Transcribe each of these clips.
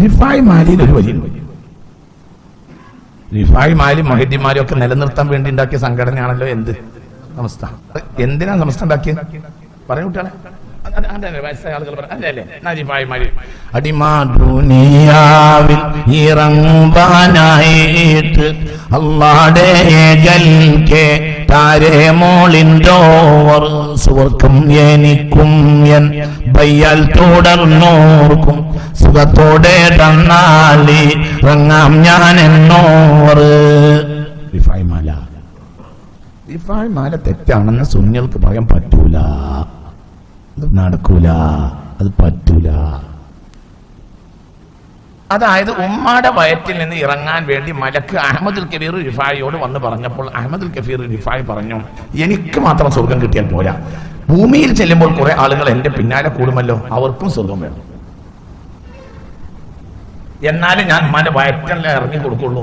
റിഫായ് മാലിയിൽ ഒരു വരിയുണ്ട് റിഫായ് മാലി മൊഹിദ്ദിമാരും ഒക്കെ നിലനിർത്താൻ വേണ്ടി ഉണ്ടാക്കിയ സംഘടനയാണല്ലോ എന്ത്? സംസ്ഥ. എന്തിനാ സംസ്ഥ ഉണ്ടാക്കിയത്? പറയൂ കുട്ടികളെ. അത് അത് അതല്ലേ ആളുകൾ അല്ലേ അല്ലേ എന്നാ റിഫായ് മാലി അടിമാ ദുനിയാവിൽ ഇറങ്ങാനായിട്ട് അള്ളാടെ ഏകൽക്കെ താരേ മോളിന്റോവർ സുവർക്കും എനിക്കും എൻ ബയ്യാൽ തുടർന്നോർക്കും. സുഖത്തോടെ തന്നാളി ഇറങ്ങാം ഞാൻ എന്നോർ. റിഫായ് മാല. റിഫായ് മാല തെറ്റാണെന്ന് സുന്നികൾക്ക് പറയാൻ പറ്റൂല. അത് നടക്കൂല. അത് പറ്റൂല. അതായത് ഉമ്മാടെ വയറ്റിൽ നിന്ന് ഇറങ്ങാൻ വേണ്ടി മലക്ക് അഹമ്മദുൽ കബീർ റിഫായിയോട് വന്ന് പറഞ്ഞപ്പോൾ അഹമ്മദുൽ കബീർ റിഫായി പറഞ്ഞു എനിക്ക് മാത്രം സ്വർഗം കിട്ടിയാൽ പോരാ. ഭൂമിയിൽ ചെല്ലുമ്പോൾ കുറെ ആളുകൾ എന്റെ പിന്നാലെ കൂടുമല്ലോ. അവർക്കും സ്വർഗം വേണം. എന്നാലും ഞാൻ ഉമ്മാന്റെ വയറ്റിൽ ഇറങ്ങി കൊടുക്കുള്ളൂ.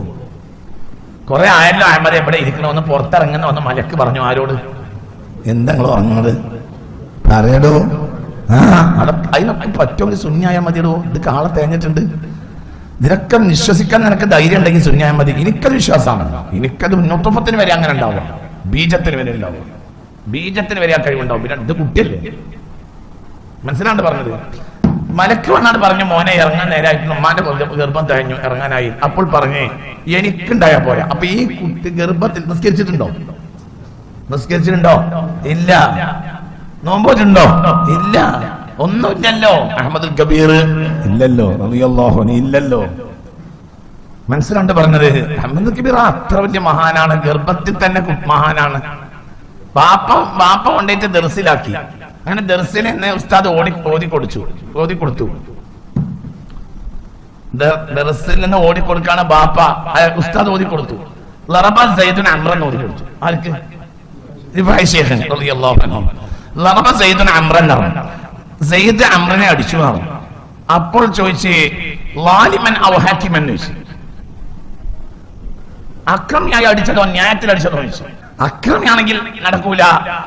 കുറെ ആയല്ലോ അഹമ്മദ് എവിടെ ഇരിക്കണമെന്ന് പുറത്തിറങ്ങുന്ന വന്ന് മലക്ക് പറഞ്ഞു ആരോട്? എന്താ പറഞ്ഞത് പറയടോ. ആ അതിനൊക്കെ പറ്റുമെങ്കിൽ ശൂന്യായ മതിയടോ. ഇത് കാളെ തേഞ്ഞിട്ടുണ്ട്. ഇതിനൊക്കെ വിശ്വസിക്കാൻ നിനക്ക് ധൈര്യം ഉണ്ടെങ്കിൽ സുനിയായ മതി. എനിക്കത് വിശ്വാസമാണ്. എനിക്കത് മുന്നോട്ടൊപ്പത്തിന് വരെ അങ്ങനെ ഉണ്ടാവും. ബീജത്തിന് വരെ ഉണ്ടാവും. ബീജത്തിന് വരെ ആ കഴിവുണ്ടാവും. പിന്നെ ഇത് കുട്ടിയല്ലേ? മനസ്സിലാണ്ട് പറഞ്ഞത്? മലക്ക് വന്നാണ് പറഞ്ഞു മോനെ ഇറങ്ങാൻ നേരായിട്ട് ഉമ്മാന്റെ ഗർഭ- തഴഞ്ഞു ഇറങ്ങാനായി. അപ്പോൾ പറഞ്ഞേ എനിക്കുണ്ടായ പോരാ. അപ്പൊ ഈ കുട്ടി ഗർഭത്തിൽ നിസ്കരിച്ചിട്ടുണ്ടോ? നിസ്കരിച്ചിട്ടുണ്ടോ? ഇല്ല. നോമ്പോറ്റുണ്ടോ ഇല്ല. ഒന്നുമില്ലല്ലോ. അഹമ്മദ് കബീർ. ഇല്ലല്ലോ ഇല്ലല്ലോ. മനസ്സിലാണ്ട് പറഞ്ഞത് അഹമ്മദ് കബീർ അത്ര വലിയ മഹാനാണ് ഗർഭത്തിൽ തന്നെ മഹാനാണ്. ബാപ്പ ബാപ്പ കൊണ്ടേറ്റ് ദർസിലാക്കി. അങ്ങനെ ദർസിൽ എന്നെ ഉസ്താദ് ഓടി ഓതി കൊടുത്തു ഓതി കൊടുത്തു. ദർസിൽ നിന്ന് ഓടി കൊടുക്കാണ് ബാപ്പ ഉസ്താദ് ഓതി കൊടുത്തു. ലറബ സൈദുൻ അമ്രൻ ഓതി കൊടുത്തു. ആർക്ക്? ഇബ്രാഹിം ശേഖൻ റളിയല്ലാഹു അൻഹു. സൈദുൻ അമ്രൻ പറഞ്ഞു. സയ്യിദ് അമ്രനെ അടിച്ചു മാറും അപ്പോൾ ചോദിച്ച് ലാലിമൻ ഔഹാക്കിമൻ ചോദിച്ചു. അക്രമിയായി അടിച്ചതോ? ന്യായത്തിൽ അടിച്ചതോ? ചോദിച്ചു. അക്രമിയാണെങ്കിൽ നടക്കൂല.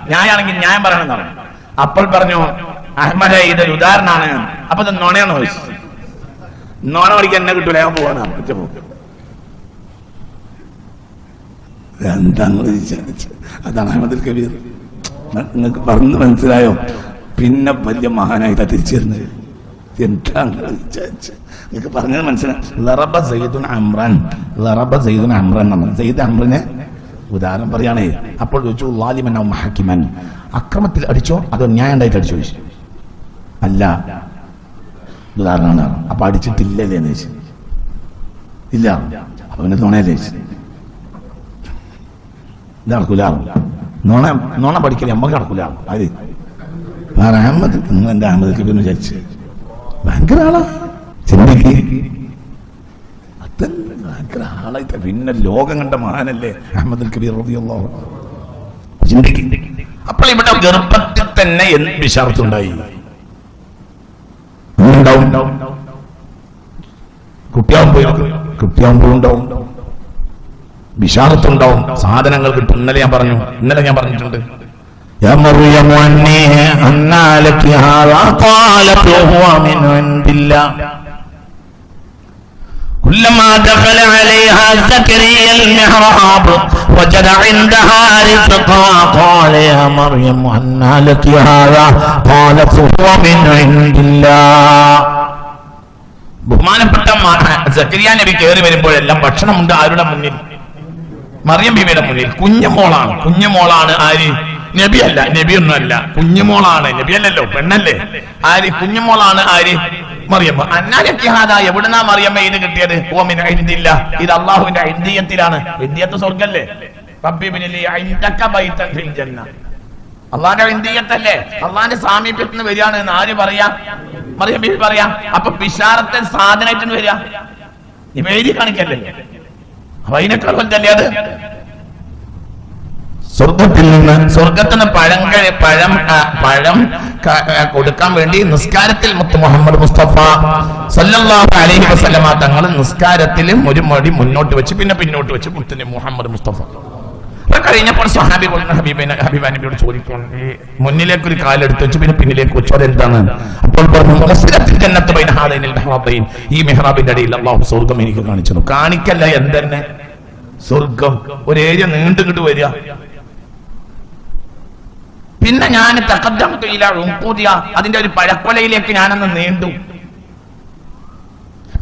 ന്യായാണെങ്കിൽ ന്യായം പറഞ്ഞു. അപ്പോൾ പറഞ്ഞു അഹമ്മദ് ഇതൊരു ഉദാഹരണമാണ്. അപ്പൊ ഇത് നുണയാണ് ചോദിച്ചു. നോണ പഠിക്കാൻ എന്നെ കിട്ടൂല. ഞാൻ പോവാണ്. ഒറ്റ പോകും എന്താണ് അതാണ് അഹമ്മദ് കബീർ. നിങ്ങൾക്ക് പറഞ്ഞു മനസ്സിലായോ? പിന്നെ വലിയ മഹാനായിട്ടാ തിരിച്ചു വരുന്നത് പറഞ്ഞത് മനസ്സിലായി ഉദാഹരണം പറയുകയാണേ അപ്പോൾ ചോദിച്ചു ലാലിമൻ മഹാക്കിമൻ. അക്രമത്തിൽ അടിച്ചോ? അതോ ന്യായം അടിച്ചു ചോദിച്ചു. അല്ല. ഉദാഹരണമാണ്. അപ്പൊ അടിച്ചിട്ടില്ലല്ലേ എന്ന് ചോദിച്ചു. ഇല്ല. പിന്നെ തുണയല്ലേ ചോദിച്ചു. ഇത് നടക്കൂല. നോണ നോണ പഠിക്കലേ നമ്മക്ക് നടക്കൂല. അത് അഹമ്മദ് നിങ്ങൾ എന്റെ അഹമ്മദ് പിന്നെ വിചാരിച്ച് ഭയങ്കര ആളാ. ചിന്തിക്ക് ഭയങ്കര ആളായിട്ട് പിന്നെ ലോകം കണ്ട മഹാനല്ലേ അഹമ്മദ് കബീർ. അപ്പോൾ ഇവിടെ ഗർഭത്തിൽ തന്നെ എന്ത് വിശാർത്തുണ്ടായി ഉണ്ടാവും. കുട്ടിയാവുമ്പോ സാധനങ്ങൾ കിട്ടും. ഇന്നലെ ഞാൻ പറഞ്ഞു. ഇന്നലെ ഞാൻ പറഞ്ഞിട്ടുണ്ട്. يا مريم أني أنى لك هذا قالت وهو من عند الله كلما دخل عليها زكريا المحراب وجد عندها رزقا قال يا مريم أنى لك هذا قالت هو من عند الله ബഹുമാനപ്പെട്ട സക്കരിയ നബി കയറി വരുമ്പോഴെല്ലാം ഭക്ഷണമുണ്ട് ആരുടെ മുന്നിൽ മറിയം ബീവിയുടെ മുന്നിൽ കുഞ്ഞുമോളാണ് കുഞ്ഞുമോളാണ് ആര് നബിയല്ല നബിയൊന്നുമല്ല. കുഞ്ഞുമോളാണ്. നബിയല്ലല്ലോ പെണ്ണല്ലേ? ആര്? കുഞ്ഞുമോളാണ് ആര്? മറിയം അന്നാലക്കിഹാദ എവിടുന്നാ മറിയമ്മ ഇത് കിട്ടിയത്? ഓമിന് ഐന്ദില്ല ഇത് അള്ളാഹുവിന്റെ ഐന്ദീയത്തിലാണ് ഐന്ദീയത്ത് സ്വർഗല്ലേ? അള്ളാന്റെ ഇന്ത്യത്തല്ലേ അള്ളാന്റെ സാമീപ്യത്തിൽ നിന്ന് വരികയാണ് എന്ന് ആര് പറയാ? മറിയം ബീവി പറയാ. അപ്പൊ പിഷാറത്തെ സാധനമായിട്ട് വരിക. നീ എഴുതി കാണിക്കല്ലേ? അപ്പൊ അതിനേക്കാൾ വലുതല്ലേ അത്? സ്വർഗത്തിൽ നിന്ന് സ്വർഗത്തിൽ നിന്ന് പഴം പഴം പഴം കൊടുക്കാൻ വേണ്ടി നിസ്കാരത്തിൽ മുത്ത് മുഹമ്മദ് മുസ്തഫ സല്ലല്ലാഹു അലൈഹി വസല്ലമ തങ്ങൾ നിസ്കാരത്തിൽ ഒരു മടി മുന്നോട്ട് വെച്ച് പിന്നെ പിന്നോട്ട് വെച്ച് മുത്തിന് മുഹമ്മദ് മുസ്തഫ. കഴിഞ്ഞപ്പോൾ സഹാബി പറഞ്ഞു ഹബീബിനെ ഹബീബ നബിയോട് മുന്നിലേക്ക് ഒരു കാലെടുത്ത് വെച്ച് പിന്നെ പിന്നിലേക്ക് വെച്ചു അതെന്താണ് അപ്പോൾ പറഞ്ഞു. ഈ മെഹ്റാബിന്റെ അടിയിൽ അള്ളാഹു സ്വർഗം എനിക്ക് കാണിച്ചു. കാണിക്കല്ല എന്തെന്നെ? സ്വർഗം. ഒരു ഏരിയ നീണ്ടുകിട്ട് വരിക. പിന്നെ ഞാൻ തക്കദ്ദം തൊയില ഉംകൂതിയ അതിന്റെ ഒരു പഴക്കൊലയിലേക്ക് ഞാനൊന്ന് നീണ്ടു.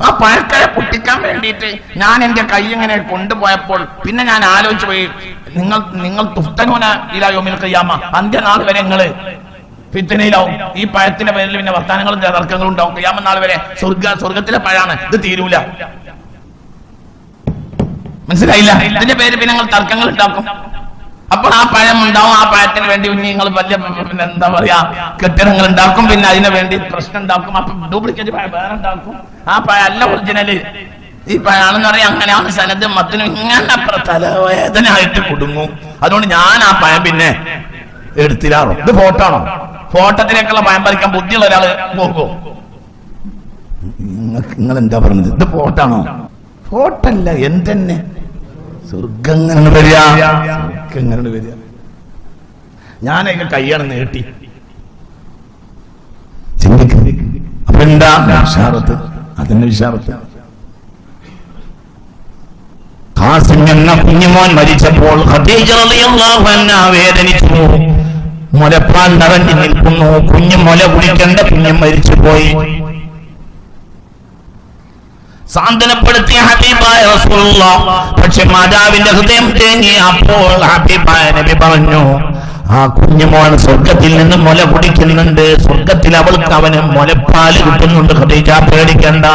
ആ പഴക്കല പൊട്ടിക്കാൻ വേണ്ടിയിട്ട് ഞാൻ എന്റെ കൈ ഇങ്ങനെ കൊണ്ടുപോയപ്പോൾ പിന്നെ ഞാൻ ആലോചിച്ചു പോയി നിങ്ങൾ നിങ്ങൾ തുഫ്തനൂന ഇലായോമിൽ കയ്യാമ അന്ത്യനാൾ വരെ നിങ്ങൾ ഫിത്തനയിലാവും. ഈ പഴത്തിന്റെ പേരിൽ പിന്നെ വർത്താനങ്ങളും തർക്കങ്ങളും ഉണ്ടാവും. കയ്യാമ നാൾ വരെ സ്വർഗ സ്വർഗത്തിലെ പഴാണ് ഇത് തീരൂല. മനസ്സിലായില്ല? ഇതിന്റെ പേര് പിന്നെ നിങ്ങൾ തർക്കങ്ങൾ ഉണ്ടാക്കും. അപ്പോൾ ആ പഴം ഉണ്ടാവും ആ പഴത്തിന് വേണ്ടി പിന്നെ നിങ്ങൾ വലിയ പിന്നെ എന്താ പറയാ കെട്ടിടങ്ങൾ ഉണ്ടാക്കും പിന്നെ അതിന് വേണ്ടി പ്രശ്നം ഉണ്ടാക്കും അപ്പൊ ഡ്യൂപ്ലിക്കേറ്റ് പഴം വേറെ ഉണ്ടാക്കും. ആ പഴം അല്ല ഒറിജിനൽ ഈ പഴാണെന്ന് പറയാം അങ്ങനെയാണ് സനത് മത്തിന് ഇങ്ങനെ തലവേദന ആയിട്ട് കുടുങ്ങും. അതുകൊണ്ട് ഞാൻ ആ പഴം പിന്നെ എടുത്തിരാറോ. ഇത് ഫോട്ടോ ആണോ? ഫോട്ടത്തിലേക്കുള്ള പഴം പറിക്കാൻ ബുദ്ധിയുള്ള ഒരാൾ പോകുമോ നിങ്ങൾ എന്താ പറഞ്ഞത്? ഇത് ഫോട്ടാണോ ഫോട്ടല്ല എന്തെന്നെ? സ്വർഗം ഇങ്ങനെ വരിക. സ്വർഗം ഇങ്ങനെ വരിക. ഞാനൊക്കെ കയ്യാണ് നീട്ടി ചിന്തിക്കും. അപ്പൊ എന്താ? വിശാറത്ത് അതിന്റെ വിഷാറത്ത് ഖാസിം എന്ന കുഞ്ഞുമോൻ മരിച്ചപ്പോൾ ഖദീജ റളിയല്ലാഹു അൻഹ വേദനിച്ചു മുലപ്പാൽ നിറഞ്ഞു നിൽക്കുന്നു. കുഞ്ഞു മുല കുടിക്കേണ്ട കുഞ്ഞു മരിച്ചു പോയി സാന്ത്വനപ്പെടുത്തിയ ഹബീബായ റസൂലുള്ള. പക്ഷെ മാതാവിന്റെ ഹൃദയം തേങ്ങി അപ്പോൾ ഹബീബായ നബി പറഞ്ഞു ആ കുഞ്ഞുമോൻ സ്വർഗത്തിൽ നിന്ന് മുല കുടിക്കുന്നുണ്ട്. സ്വർഗത്തിൽ അവൾക്ക് അവന് മുലപ്പാൽ കിട്ടുന്നുണ്ട്. ഖദീജ പേടിക്കണ്ട.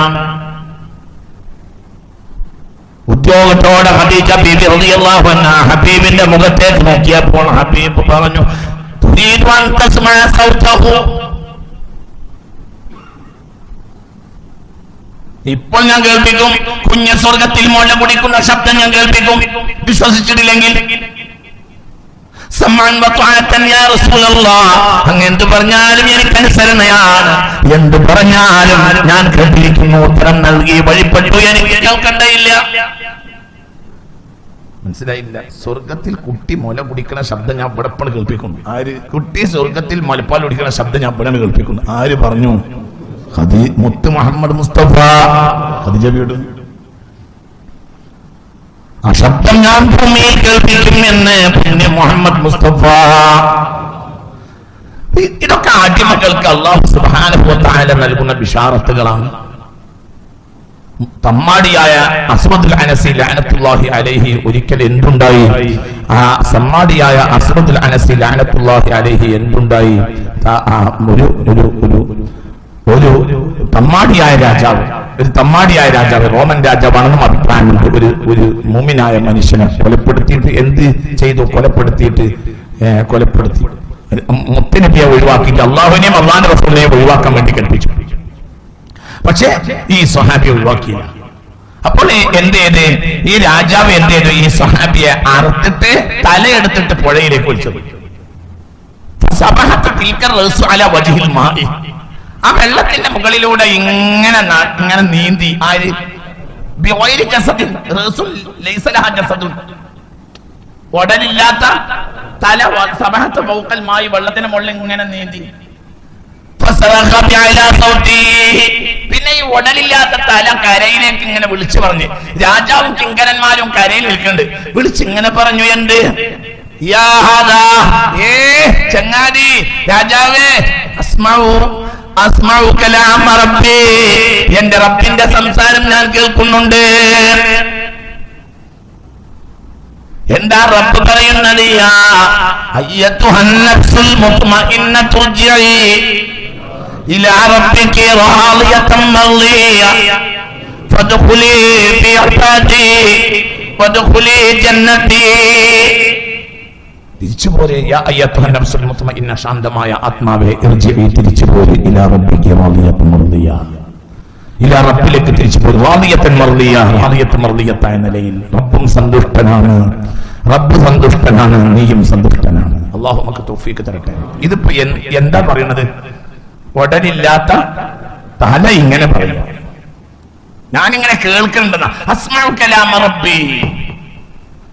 ഉദ്യോഗത്തോടെ ഖദീജ ബീബി റളിയല്ലാഹു അൻഹാ ഹബീബിന്റെ മുഖത്തേക്ക് നോക്കിയപ്പോൾ ഹബീബ് പറഞ്ഞു തുരീദു ഇപ്പോൾ ഞാൻ കേൾപ്പിക്കും. കുഞ്ഞ സ്വർഗത്തിൽ മുല കുടിക്കുന്ന ശബ്ദം ഞാൻ കേൾപ്പിക്കും. വിശ്വസിച്ചിട്ടില്ലെങ്കിൽ. സമ്മാൻ വത്വാഅത്തൻ യാ റസൂലല്ലാഹ്. അങ്ങ് പറഞ്ഞാലും എനിക്ക് അനുസരണയാണ്. എന്ത് പറഞ്ഞാലും ഞാൻ കേട്ടിരിക്കുന്നു. ഉത്തരം നൽകി വഴിപ്പെട്ടു. എനിക്ക് കേൾക്കണ്ടയില്ല. മനസ്സിലായില്ല. സ്വർഗത്തിൽ കുട്ടി മുല കുടിക്കുന്ന ശബ്ദം ഞാൻ ഇവിടെ കേൾപ്പിക്കുന്നു. ആര്? കുട്ടി സ്വർഗത്തിൽ മുലപ്പാൽ കുടിക്കുന്ന ശബ്ദം ഞാൻ ഇവിടെ കേൾപ്പിക്കുന്നു ആര് പറഞ്ഞു? മുത്ത് മുഹമ്മദ് മുസ്തഫ. ഖദീജ വീട്. ആ ശബ്ദം ഞാൻ ഭൂമിയിൽ കേൾപ്പിക്കും എന്ന് പുണ്യ മുഹമ്മദ് മുസ്തഫ. ഇതൊക്കെ ആദ്യമക്കൾക്ക് അള്ളാഹു തആല നൽകുന്ന ബിഷാറത്തുകളാണ്. തമ്മാടിയായ അസ്മദുൽ അനസി ലഅനത്തുല്ലാഹി അലൈഹി ഒരിക്കൽ എന്തുണ്ടായി? ആ സമ്മാടിയായ അസ്മദുൽ അനസി ലഅനത്തുല്ലാഹി അലൈഹി എന്തുണ്ടായി? ഒരു ഒരു ഒരു ഒരു തമ്മാടിയായ രാജാവ് ഒരു തമ്മാടിയായ രാജാവ് റോമൻ രാജാവാണെന്നും അഭിപ്രായമുണ്ട് ഒരു ഒരു മൂമിനായ മനുഷ്യനെ കൊലപ്പെടുത്തിയിട്ട് എന്ത് ചെയ്തു? കൊലപ്പെടുത്തിയിട്ട് കൊലപ്പെടുത്തി. മുത്തനബിയെ ഒഴിവാക്കിയിട്ട് അള്ളാഹുവിനെയും അള്ളാഹിന്റെ റസൂലിനെയും ഒഴിവാക്കാൻ വേണ്ടി കൽപ്പിച്ചു. പക്ഷേ ഈ സ്വഹാബിയെ ഒഴിവാക്കിയില്ല. അപ്പോൾ എന്ത് ചെയ്ത്? ഈ രാജാവ് എന്ത് ചെയ്തു? ഈ സ്വഹാബിയെ അറുത്തിട്ട് തലയെടുത്തിട്ട് പുഴയിലേക്ക് ഒഴിച്ചത്. ആ വെള്ളത്തിന്റെ മുകളിലൂടെ ഇങ്ങനെ ഇങ്ങനെ നീന്തി. ആര് ഉടലില്ലാത്ത തല സമഹത്ത് മൗക്കൽമായി വെള്ളത്തിന് മുകളിൽ ഇങ്ങനെ നീന്തി. പിന്നെ ഈ ഉടലില്ലാത്ത തല കരയിലേക്ക് ഇങ്ങനെ വിളിച്ചു പറഞ്ഞു. രാജാവും കിങ്കരന്മാരും കരയിൽ നിൽക്കുന്നുണ്ട്. വിളിച്ച് ഇങ്ങനെ പറഞ്ഞു എന്ത്. ഏ ചങ്ങാതി രാജാവേ എന്റെ റബ്ബിന്റെ സംസാരം ഞാൻ കേൾക്കുന്നുണ്ട്. എന്താ റബ്ബ് പറയുന്നത് അയ്യത്തുഹൻ നഫ്സുൽ മുത്മഇന്നത്തു ഇർജിഇ തിരിച്ചു പോരെ തിരിച്ചു ഇലാ റബ്ബിലേക്ക് തിരിച്ചു മർദിയത്തായ റബ്ബും നീയും നമുക്ക് തരട്ടെ. ഇതിപ്പോ എന്താ പറയുന്നത്? ഉടനില്ലാത്ത തല ഇങ്ങനെ പറയും ഞാനിങ്ങനെ റബ്ബി.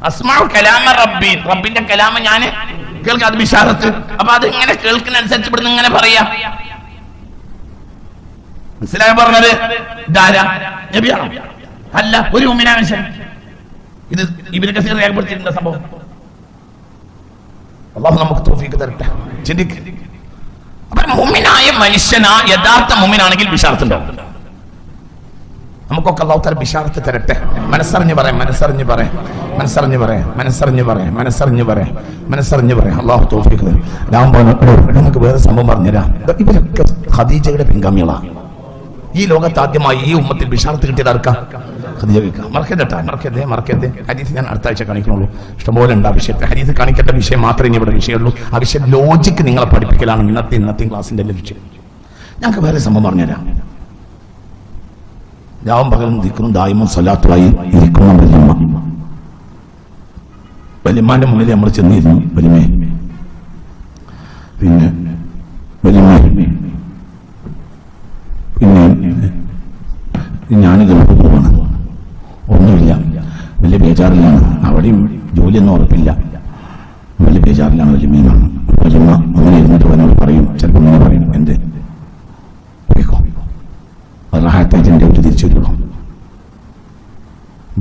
അസ്മാഉ കലാമ റബ്ബി. റബ്ബിന്റെ കലാമ ഞാൻ കേൾക്കാം അത് ബിഷാറത്ത്. അപ്പൊ അത് ഇങ്ങനെ കേൾക്കുന്ന അനുസരിച്ച് ഇവിടുന്ന് ഇങ്ങനെ പറയാ. മനസ്സിലായ പറഞ്ഞത്? ഇതാരാ? നബിയാണോ അല്ല ഒരു മുമ്മിനാ മനുഷ്യൻ. ഇത് ഇവർ കസീർ രേഖപ്പെടുത്തിയിട്ടുണ്ട് സംഭവം. അള്ളാഹു നമുക്ക് തോഫീക്ക് തരട്ടെ. ചിന്തിക്ക്. അപ്പൊ മുമ്മിനായ മനുഷ്യനാ യഥാർത്ഥ മുമ്മിനാണെങ്കിൽ വിഷാർത്തുണ്ടാവും നമുക്കൊക്കെ അള്ളാഹു തല ബിഷാറത്ത് തരട്ടെ. മനസ്സറിഞ്ഞ് പറയാം മനസ്സറിഞ്ഞ് പറയാം മനസ്സറിഞ്ഞ് പറയാം മനസ്സറിഞ്ഞ് പറയാം മനസ്സറിഞ്ഞ് പറയാം മനസ്സറിഞ്ഞ് പറയാം. അള്ളാഹു തോഫിക്ക് ഞാൻ പറഞ്ഞു "എടോ, നമുക്ക് വേറെ സംഭവം പറഞ്ഞുതരാം. ഇവരൊക്കെ ഖദീജയുടെ പിൻഗാമികളാണ്. ഈ ലോകത്ത് ആദ്യമായി ഈ ഉമ്മത്തിൽ ബിഷാറത്ത് കിട്ടിയത് ആർക്കാ? ഖദീജ വിൽക്കാം മറക്കരുതട്ടാ മറക്കരുതേ മറക്കരുതേ. ഹദീസ് ഞാൻ അടുത്ത ആഴ്ച കാണിക്കണുള്ളൂ. ഇഷ്ടംപോലെ ഉണ്ട് ആ വിഷയത്തെ. ഹദീസ് കാണിക്കേണ്ട വിഷയം മാത്രമേ ഇനി ഇവിടെ വിഷയമുള്ളൂ. ആ വിഷയം ലോജിക്ക് നിങ്ങളെ പഠിപ്പിക്കലാണ് ഇന്നത്തെ ഇന്നത്തെ ക്ലാസ്സിന്റെ ലക്ഷ്യം. ഞങ്ങൾക്ക് വേറെ സംഭവം പറഞ്ഞുതരാം. രാവും പകലും ദിക്കറും ദായ്മം സ്വലാത്തുമായി ഇരിക്കുന്ന വല്യമ്മ വല്യമ്മാന്റെ മുന്നിൽ നമ്മൾ ചെന്നിരുന്നു വല്യമ്മേ. പിന്നെ വല്യമ്മേ പിന്നെ ഞാൻ ഗൾഫ് പോവാണ്. ഒന്നുമില്ല വലിയ ബേജാറിലാണ്. അവിടെയും ജോലിയൊന്നും ഉറപ്പില്ല. വലിയ ബേജാറിലാണ് വല്യമ്മയെന്നാണ് വല്യമ്മ അങ്ങനെ ഇരുന്നിട്ട് അവനോട് പറയും ചിലപ്പോൾ ഇങ്ങനെ പറയും എന്ത് പോയിക്കോ റാഹത്തായിട്ട് എന്റെ വീട്ടിൽ തിരിച്ചു വരുള്ളൂ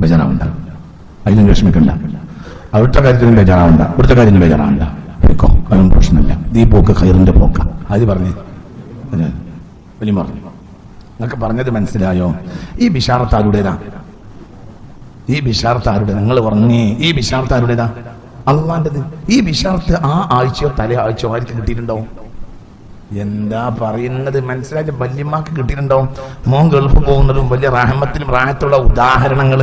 ബേജാറാവണ്ട അതിലും വിഷമിക്കണ്ട അവിടുത്തെ കാര്യത്തിനും ബേജാറാവണ്ട. ഇവിടുത്തെ കാര്യത്തിനും ബേജാറാവണ്ട. കേൾക്കോ അതൊന്നും പ്രശ്നമില്ല. ഈ പോക്ക് ഖൈറിന്റെ പോക്ക. അത് പറഞ്ഞു. വലിയ പറഞ്ഞു നിങ്ങൾക്ക് പറഞ്ഞത് മനസ്സിലായോ? ഈ ബിഷാർത്ത് ആരുടേതാ? ഈ ബിഷാർത്ത് ആരുടെ? നിങ്ങൾ പറഞ്ഞേ. ഈ ബിഷാർത്ത് ആരുടേതാ? അള്ളാന്റത്. ഈ ബിഷാർത്ത് ആ ആഴ്ചയോ തല ആഴ്ചയോ ആയിരിക്കും കിട്ടിയിട്ടുണ്ടാവും. എന്താ പറയുന്നത്? മനസ്സിലായിട്ട് വല്യമ്മക്ക് കിട്ടിയിട്ടുണ്ടാവും. മോൻ ഗൾഫ് പോകുന്നതും വലിയ റാഹമത്തിലും റാഹത്തുള്ള ഉദാഹരണങ്ങൾ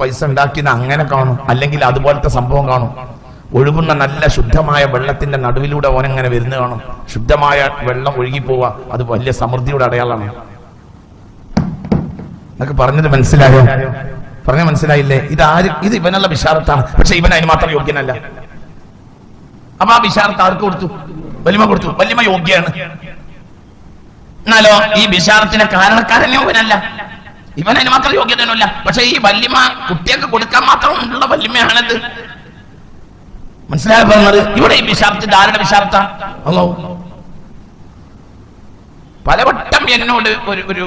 പൈസ ഉണ്ടാക്കിയത് അങ്ങനെ കാണും. അല്ലെങ്കിൽ അതുപോലത്തെ സംഭവം കാണും. ഒഴുകുന്ന നല്ല ശുദ്ധമായ വെള്ളത്തിന്റെ നടുവിലൂടെ ഓനെങ്ങനെ വരുന്ന കാണും. ശുദ്ധമായ വെള്ളം ഒഴുകി പോവുക അത് വലിയ സമൃദ്ധിയുടെ അടയാളമാണ്. എന്നൊക്കെ പറഞ്ഞത് മനസ്സിലായോ? പറഞ്ഞ മനസ്സിലായില്ലേ? ഇത് ആര്? ഇത് ഇവനുള്ള വിശാലത്താണ് പക്ഷെ ഇവൻ അതിന് മാത്രം യോഗ്യനല്ല. അപ്പൊ ആ വിശാലത്ത് ആർക്ക് കൊടുത്തു? വലിമ കൊടുത്തു. വലിമ യോഗ്യാണ്. എന്നാലോ ഈ വിശാലത്തിന്റെ കാരണക്കാരൻ ഇവനല്ല? ഇവൻ അതിന് മാത്രം യോഗ്യതയൊന്നുമില്ല. പക്ഷെ ഈ വല്യമ കുട്ടിയൊക്കെ കൊടുക്കാൻ മാത്രം ഉള്ള വല്യമയാണത് മനസ്സിലായ പറഞ്ഞത്? ഇവിടെ ഈ വിശാരത്ത് ധാരണ അല്ലോ പലവട്ടം എന്നോട് ഒരു ഒരു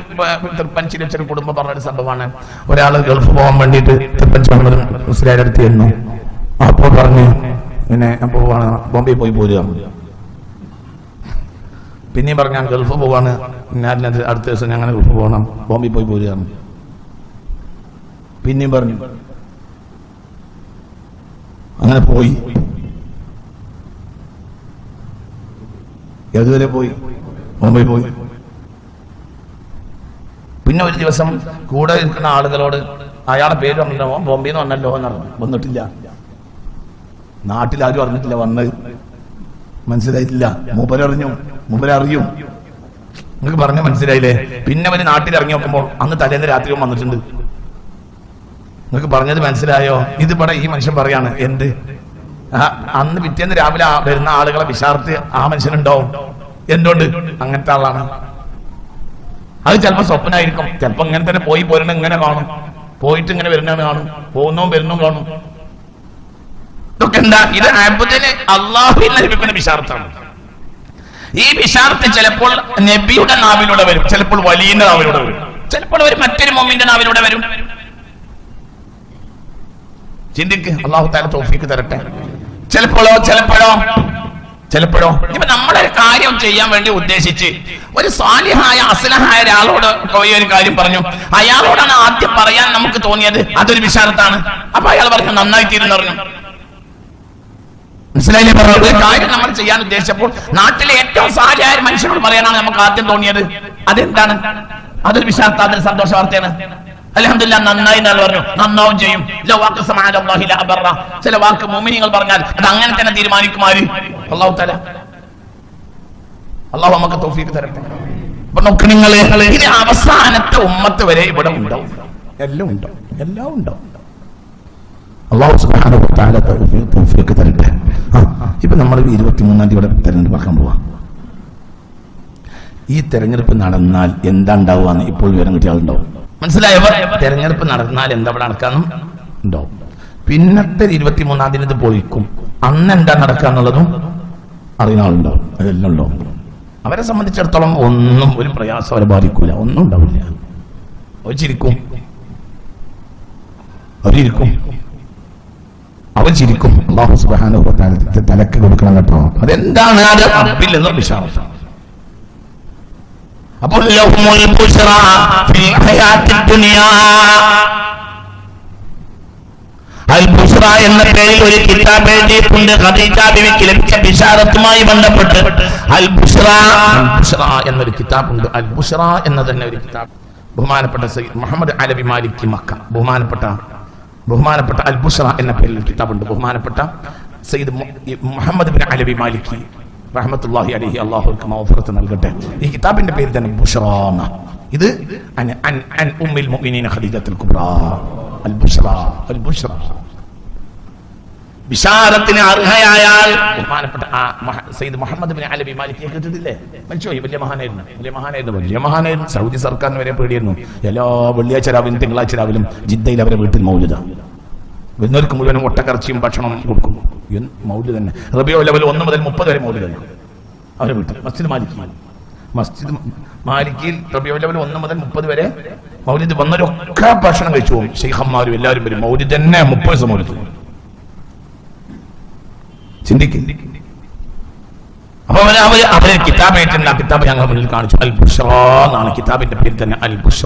തൃപ്പഞ്ചിൽ ചെറു കുടുംബം പറഞ്ഞൊരു സംഭവമാണ്. ഒരാൾ ഗൾഫ് പോകാൻ വേണ്ടിയിട്ട് തൃപ്പഞ്ചി വന്നത് മുസ്ലിം അടുത്ത് ചെന്നു. അപ്പൊ പറഞ്ഞു പിന്നെ അപ്പൊ ബോംബെ പോയി പോരുക. പിന്നെയും പറഞ്ഞു ഞാൻ ഗൾഫ് പോവാണ്. ഞാൻ അടുത്ത ദിവസം ഞാൻ അങ്ങനെ ഗൾഫ് പോകണം. ബോംബെ പോയി പോരുകയാണ് പിന്നെയും പറഞ്ഞു. അങ്ങനെ പോയി. ഏതുവരെ പോയി? ബോംബെ പോയി. പിന്നെ ഒരു ദിവസം കൂടെ ഇരിക്കുന്ന ആളുകളോട് അയാളെ പേര് പറഞ്ഞില്ല. "ഓൻ ബോംബെന്ന് വന്നല്ലോ എന്നറിഞ്ഞു വന്നിട്ടില്ല. നാട്ടിൽ ആരും അറിഞ്ഞിട്ടില്ല വന്നത്. മനസ്സിലായിട്ടില്ല. മൂപ്പരറിഞ്ഞു മൂപ്പരറിയും നിങ്ങൾക്ക് പറഞ്ഞ മനസ്സിലായില്ലേ? പിന്നെ അവർ നാട്ടിൽ ഇറങ്ങി നോക്കുമ്പോൾ അന്ന് തലേന്ന് രാത്രിയും വന്നിട്ടുണ്ട്. നിങ്ങൾക്ക് പറഞ്ഞത് മനസ്സിലായോ? ഇത് ഇവിടെ ഈ മനുഷ്യൻ പറയാണ് എന്ത്? അന്ന് പിറ്റേന്ന് രാവിലെ വരുന്ന ആളുകളെ വിശാർത്ത് ആ മനുഷ്യനുണ്ടോ എന്തുകൊണ്ട്? അങ്ങനത്തെ ആളാണ്. അത് ചിലപ്പോ സ്വപ്നമായിരിക്കും ചിലപ്പോ ഇങ്ങനെ തന്നെ പോയി പോരണ ഇങ്ങനെ കാണും. പോയിട്ട് ഇങ്ങനെ വരുന്ന കാണും. പോകുന്നോ വരുന്നോ കാണും. ഇതൊക്കെ എന്താ? ഇത് അബുദിന് അള്ളാഹുവിൽ ലഭിക്കുന്ന വിശാർത്താണ്. ഈ വിശാർത്ത് ചിലപ്പോൾ നബിയുടെ നാവിലൂടെ വരും. ചിലപ്പോൾ വലിയന്റെ നാവിലൂടെ വരും. ചിലപ്പോൾ ഒരു മറ്റൊരു മോമിന്റെ നാവിലൂടെ വരും. ചിന്തിക്ക് അള്ളാഹു താല തോഫിക്ക് തരട്ടെ. ചിലപ്പോഴോ ചിലപ്പോഴോ ചിലപ്പോഴോ. ഇപ്പൊ നമ്മളൊരു കാര്യം ചെയ്യാൻ വേണ്ടി ഉദ്ദേശിച്ച് ഒരു സ്വാലിഹായ അസലഹായ ഒരാളോട് പോയി ഒരു കാര്യം പറഞ്ഞു. അയാളോടാണ് ആദ്യം പറയാൻ നമുക്ക് തോന്നിയത് അതൊരു വിശാലത്താണ് അപ്പൊ അയാൾ പറഞ്ഞു നന്നായി തീരുന്നു പറഞ്ഞു. മനസ്സിലായില്ലേ പറഞ്ഞത്? ഒരു കാര്യം നമ്മൾ ചെയ്യാൻ ഉദ്ദേശിച്ചപ്പോൾ നാട്ടിലെ ഏറ്റവും ഒരു മനുഷ്യനോട് പറയാനാണ് നമുക്ക് ആദ്യം തോന്നിയത്. അതെന്താണ്? അതൊരു വിശാലത്ത അതൊരു സന്തോഷ വാർത്തയാണ്. അലഹമില്ല നന്നായി എന്നാൽ പറഞ്ഞു. നന്നാവും ചെയ്യും. ചില വാക്ക് സമാനല്ലാഹി ലാ ചില വാക്ക് മോമിനിങ്ങൾ പറഞ്ഞാൽ അത് അങ്ങനെ തന്നെ തീരുമാനിക്കുമാര്. അള്ളാഹു തല അള്ളാഹു നമുക്ക് തൗഫീഖ് തരട്ടെ. അപ്പൊ നോക്ക് നിങ്ങൾ ഇത് അവസാനത്തെ ഉമ്മത്ത് വരെ ഇവിടെ ഉണ്ടാവും. എല്ലാം ഉണ്ടാവും. എല്ലാം ഉണ്ടാവും. അള്ളാഹു സുബാന തരട്ടെ. ആ, ഇപ്പൊ നമ്മൾ ഇരുപത്തിമൂന്നാം തീയതി ഇവിടെ തെരഞ്ഞെടുപ്പ് നടക്കാൻ പോവാ. ഈ തെരഞ്ഞെടുപ്പ് നടന്നാൽ എന്താ ഉണ്ടാവുക ഇപ്പോൾ വിവരം കിട്ടിയ ആളുണ്ടാവും മനസ്സിലായവർ തെരഞ്ഞെടുപ്പ് നടന്നാൽ എന്താ ഇവിടെ നടക്കാനും ഉണ്ടാവും പിന്നത്തെ ഇരുപത്തിമൂന്നാം തീയതി ഇത് പൊളിക്കും. അന്ന് എന്താ നടക്കുക എന്നുള്ളതും അറിയുന്ന ആളുണ്ടാവും അതെല്ലാം ഉണ്ടാവും അവരെ സംബന്ധിച്ചിടത്തോളം ഒന്നും ഒരു പ്രയാസം അവരെ ബാധിക്കൂല. ഒന്നും ഉണ്ടാവില്ല. അവർ ചിരിക്കും അവരിരിക്കും. അവർ ചിരിക്കും അള്ളാഹു ഇത് തലക്ക് കൊടുക്കണം കേട്ടോ. അതെന്താണ് അപ്പോൾ ലഹുമുൽ ബുശ്റ ഫിൽ ഹയാത്തിദ് ദുനിയാ. അൽ ബുസ്ര എന്ന പേരിൽ ഒരു കിതാബ് എഴുതിയിട്ടുണ്ട്. ഖദീജ ബിവിക്ക് ലഭിച്ച ബിഷാറത്തുമായി ബന്ധപ്പെട്ട്. അൽ ബുസ്ര അൽ ബുസ്ര എന്നൊരു കിതാബുണ്ട്. അൽ ബുസ്ര എന്ന തന്നെ ഒരു കിതാബ്. ബഹുമാനപ്പെട്ട Sayyid Muhammad Alawi Maliki Makkah. ബഹുമാനപ്പെട്ട ബഹുമാനപ്പെട്ട അൽബുഷറ എന്ന പേരിൽ കിതാബുണ്ട്. ബഹുമാനപ്പെട്ട Sayyid Muhammad bin Alawi Maliki റഹ്മത്തുള്ളാഹി അലഹി അള്ളാഹുക്ക് മൗഫറത്ത് നൽകട്ടെ. ഈ കിതാബിന്റെ പേര് തന്നെ എന്ന. ഇത് അൻ അൻ അൻ ഉമ്മിൽ മുഅ്മിനീന ഖദീജത്തുൽ കുബ്ര. അൽ അൽബുഷറ. അൽ വിശാരത്തിന് അർഹയായാൽ ബഹുമാനപ്പെട്ട ആ സയ്യിദ് മുഹമ്മദ് ബിൻ അലബി മാലിക്കിയെ കേട്ടിട്ടില്ലേ? മനുഷ്യ വലിയ മഹാനായിരുന്നു വലിയ മഹാനായിരുന്നു വലിയ മഹാനായിരുന്നു. സൗദി സർക്കാരിന് വരെ പേടിയായിരുന്നു. എല്ലാ വെള്ളിയാഴ്ച രാവിലും തിങ്കളാഴ്ച രാവിലും ജിദ്ദയിൽ അവരെ വീട്ടിൽ മൗലിത വരുന്നവർക്ക് മുഴുവനും ഒട്ടക്കറച്ചിയും ഭക്ഷണം കൊടുക്കും. മൗലി തന്നെ? റബിയോ ലെവൽ ഒന്ന് മുതൽ മുപ്പത് വരെ മൗലി തന്നെ. അവരെ വീട്ടിൽ. മസ്ജിദ് മാലിക്. മസ്ജിദ് മാലിക്കിയിൽ റബിയോ ലെവൽ ഒന്ന് മുതൽ മുപ്പത് വരെ മൗലിദ് വന്നവരൊക്കെ ഭക്ഷണം കഴിച്ചു പോകും. ഷെയ്ഖന്മാരും എല്ലാവരും വരും. മൗലി തന്നെ മുപ്പത് ദിവസം മൗലിദ്. ചിന്തിക്കും. അപ്പൊ അവന് അവർ അവർ കിതാബ് ആയിട്ടുണ്ട് ആ കിതാബ് ഞങ്ങൾ മുന്നിൽ കാണിച്ചു. അൽ ബുഷ്റ എന്നാണ് കിതാബിന്റെ പേര് തന്നെ. അൽ ബുഷ്റ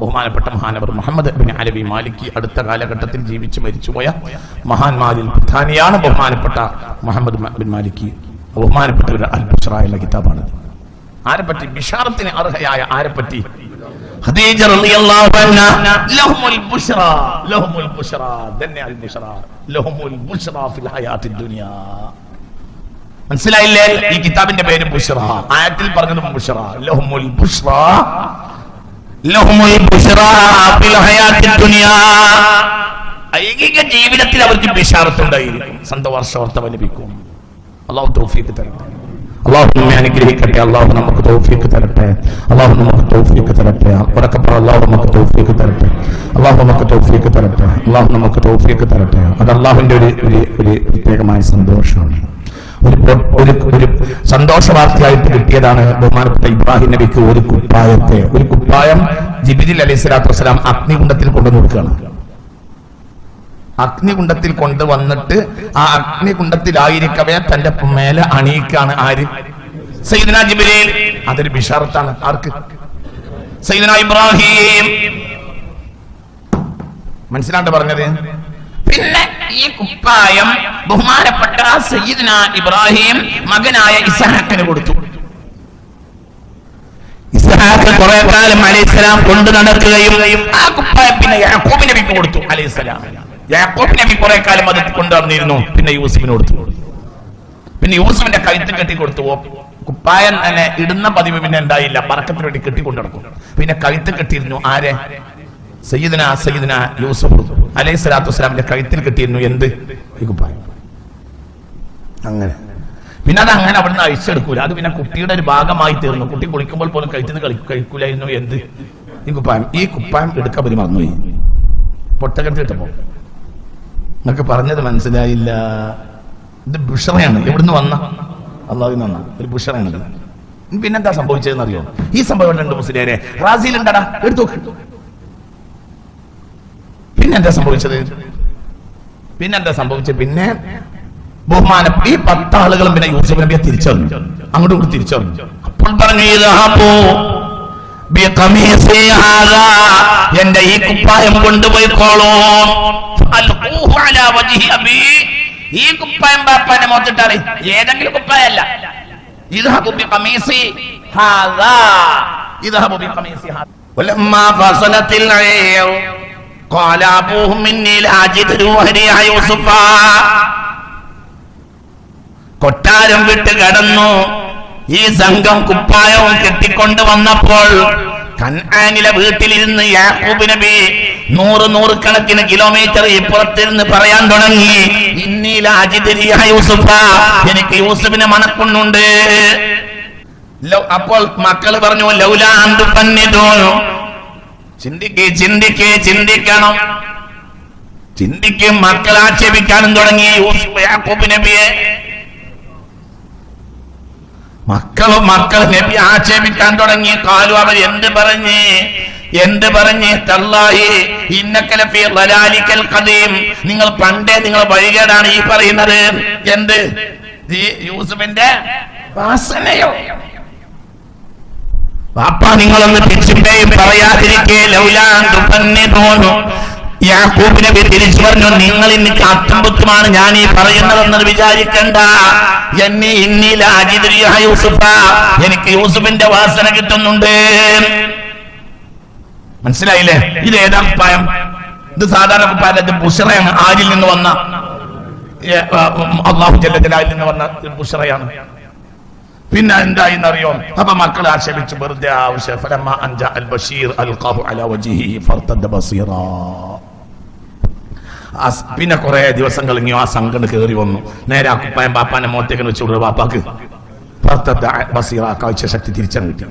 ബഹുമാനപ്പെട്ട മഹാനവർ മുഹമ്മദ് ബിൻ അലബി മാലിക്കി അടുത്ത കാലഘട്ടത്തിൽ ജീവിച്ച് മരിച്ചുപോയ മഹാന്മാരിൽ പ്രധാനിയാണ് ബഹുമാനപ്പെട്ട മുഹമ്മദ് ബിൻ മാലിക്കി ബഹുമാനപ്പെട്ട ഒരു അൽ ബുഷ്റ എന്ന കിതാബാണ് ആരെപ്പറ്റി? ബിഷാറത്തിന് അർഹയായ ആരെപ്പറ്റി? ഖദീജ റളിയല്ലാഹു അൻഹ. ലഹുമുൽ ലഹുമുൽ ലഹുമുൽ ഫിൽ മനസ്സിലായില്ലേ? ഈ കിതാബിന്റെ പേര് ബുഷ്റ ആയത്തിൽ പറഞ്ഞത് ബുഷ്റ ലഹുമുൽ ബുഷ്റ ലഹുമുൽ ബുഷ്റ ഫിൽ ഹയാത്തിദ് ദുനിയാ. ഐഹിക ജീവിതത്തിൽ അവർക്ക് ബിഷാറത്ത് ഉണ്ടായിരിക്കും സന്തോഷ വാർത്ത ലഭിക്കും അള്ളാഹു തൗഫീഖ് തരട്ടെ. അള്ളാഹു നമ്മെ അനുഗ്രഹിക്കട്ടെ. അള്ളാഹു നമുക്ക് തോഫിക്ക് തരട്ടെ. അള്ളാഹു നമുക്ക് തോഫിക്ക് തരട്ടെ. ഉറക്കപ്പറ അള്ളാഹു നമുക്ക് തോഫിക്ക് തരട്ടെ. അള്ളാഹു നമുക്ക് തോഫിക്ക് തരട്ടെ. അള്ളാഹു നമുക്ക് തോഫിക്ക് തരട്ടെ. അത് അള്ളാഹുവിന്റെ ഒരു ഒരു പ്രത്യേകമായ സന്തോഷമാണ്. ഒരു ഒരു ഒരു സന്തോഷ വാർത്തയായിട്ട് കിട്ടിയതാണ് ബഹുമാനപ്പെട്ട ഇബ്രാഹിം നബിക്ക് ഒരു കുപ്പായത്തെ. ഒരു കുപ്പായം ജിബിദിൽ അലൈഹി സ്വലാത്തു വസ്സലാം അഗ്നികുണ്ടത്തിൽ കൊണ്ടുവന്ന് കൊടുക്കുകയാണ്. അഗ്നികുണ്ടത്തിൽ കൊണ്ടുവന്നിട്ട് ആ അഗ്നികുണ്ടത്തിലായിരിക്കവേ തന്റെ മേലെ അണിയിക്കാണ് ആര്? ജിബ്രീൽ. അതൊരു ബിഷാറത്താണ്. ആർക്ക്? ഇബ്രാഹിം. മനസ്സിലാണ്ട് പറഞ്ഞത്? പിന്നെ ഈ കുപ്പായം ബഹുമാനപ്പെട്ട സയ്യിദ്ന ഇബ്രാഹിം മകനായ ഇസഹാക്കിന് കൊടുത്തു. ഇസ്ഹാഖ് കുറെ കാലം അലൈഹിസ്സലാം കൊണ്ടു നടക്കുകയും ആ കുപ്പായം പിന്നെ യാക്കൂബ് നബിക്ക് കൊടുത്തു അലൈഹിസ്സലാം. യാക്കൂബ് കുറെ കാലം അത് കൊണ്ടു നടന്നിരുന്നു പിന്നെ യൂസഫിന് കൊടുത്തു. പിന്നെ യൂസഫിന്റെ കഴുത്ത് കെട്ടി കൊടുത്തു കുപ്പായം തന്നെ ഇടുന്ന പതിവ് പിന്നെ ഉണ്ടായില്ല. പറക്കത്തിന് വേണ്ടി കെട്ടിക്കൊണ്ടു നടക്കും പിന്നെ കഴുത്ത് കെട്ടിയിരുന്നു. ആരെ? സയ്യിദന സയ്യിദന യൂസഫ്. അലൈഹി സ്വലാത്തു വസ്സലാമിന്റെ കഴുത്തിൽ കെട്ടിയിരുന്നു. എന്ത്? ഈ കുപ്പായം. അങ്ങനെ. പിന്നെ അത് അങ്ങനെ അവിടുന്ന് അഴിച്ചെടുക്കൂല. അത് പിന്നെ കുട്ടിയുടെ ഒരു ഭാഗമായി തീർന്നു. കുട്ടി കുളിക്കുമ്പോൾ പോലും കളി കഴിക്കൂലായിരുന്നു. എന്ത്? ഈ കുപ്പായം ഈ കുപ്പായം എടുക്കാൻ പറ്റി മറന്നുപോയി. പൊട്ടക്കെട്ട് കിട്ടപ്പോ. നിങ്ങൾക്ക് പറഞ്ഞത് മനസ്സിലായില്ല. ഇത് ബുഷറയാണ് എവിടുന്ന് വന്ന? അള്ളാഹുവിൽ വന്ന ഒരു ബുഷറയാണ് ഇത് പിന്നെന്താ സംഭവിച്ചതെന്ന് അറിയോ ഈ സംഭവം രണ്ട് മുസ്ലിയാരെ? റാസിയിലുണ്ടടാ എടുത്തു പിന്നെന്താ സംഭവിച്ചത്? പിന്നെന്താ സംഭവിച്ചത്? പിന്നെ ബഹുമാനം ഈ പത്താളുകളും പിന്നെ യൂസഫ് നബിയെ തിരിച്ചറിഞ്ഞു. അങ്ങോട്ടും കൂടി തിരിച്ചറിഞ്ഞു. അപ്പോൾ പറഞ്ഞു. എന്റെ ഈ കുപ്പായം കൊണ്ടുപോയിക്കോളൂ. ഈ കുപ്പായം ബാപ്പാന്റെ മുഖത്തിട്ടാറ് ഏതെങ്കിലും കുപ്പായല്ല. കൊട്ടാരം വിട്ട് കടന്നു. ഈ സംഘം കുപ്പായവും കെട്ടിക്കൊണ്ട് വന്നപ്പോൾ കൺആനിലെ വീട്ടിലിരുന്ന് യാഹൂബ് നബി നൂറ് നൂറ് കണക്കിന് കിലോമീറ്റർ ഇപ്പുറത്തിരുന്ന് പറയാൻ തുടങ്ങി. യൂസുഫ. എനിക്ക് യൂസുഫിനെ മണക്കുന്നുണ്ട്. അപ്പോൾ മക്കൾ പറഞ്ഞു ലൗല അന്തു പന്നിതോ. ചിന്തിക്ക് ചിന്തിക്ക് ചിന്തിക്കണം. ചിന്തിക്കും മക്കൾ ആക്ഷേപിക്കാനും തുടങ്ങി യാക്കൂബ് നബിയെ. മക്കളും മക്കൾ നബി ആക്ഷേപിക്കാൻ തുടങ്ങി. കാലു അവർ എന്ത് പറഞ്ഞ്? എന്ത് പറഞ്ഞ് നിങ്ങൾ പണ്ടേ നിങ്ങൾ വഴികേടാണ് ഈ പറയുന്നത്. എന്ത്? യൂസഫിന്റെ വാസനയോ? പാപ്പ നിങ്ങളൊന്ന് പിച്ചുമ്പേയും പറയാതിരിക്കേ. ലൗലാൻ തോന്നു. യാക്കൂബ് നബി തിരിച്ചു പറഞ്ഞു നിങ്ങൾ എനിക്ക് അത്തമ്പുത്തുമാണ് ഞാൻ ഈ പറയുന്നതെന്ന് വിചാരിക്കണ്ട. എന്നെ ഇന്നില അജിദ്രിയ യൂസുഫ. എനിക്ക് യൂസുഫിന്റെ വാസന കിട്ടുന്നുണ്ട്. മനസ്സിലായില്ലേ? ഇത് ഏതാ കുപ്പായം ഇത് സാധാരണ അഭിപ്രായത്തിൽ ബുഷറയാണ്. ആരിൽ നിന്ന് വന്ന അള്ളാഹു ജലജലാലിൽ നിന്ന് വന്ന ബുഷറയാണ്. പിന്നെ എന്തായിന്നറിയോ? അപ്പൊ മക്കൾ ആക്ഷേപിച്ച് വെറുതെ പിന്നെ കുറെ ദിവസം കളിഞ്ഞു ആ സംഘം കയറി വന്നു. നേരെ ആ കുപ്പായം പാപ്പാന്റെ മോത്തേക്ക് വെച്ചു ഫർതദ ബസീറ കാഴ്ച ശക്തി തിരിച്ചു കിട്ടി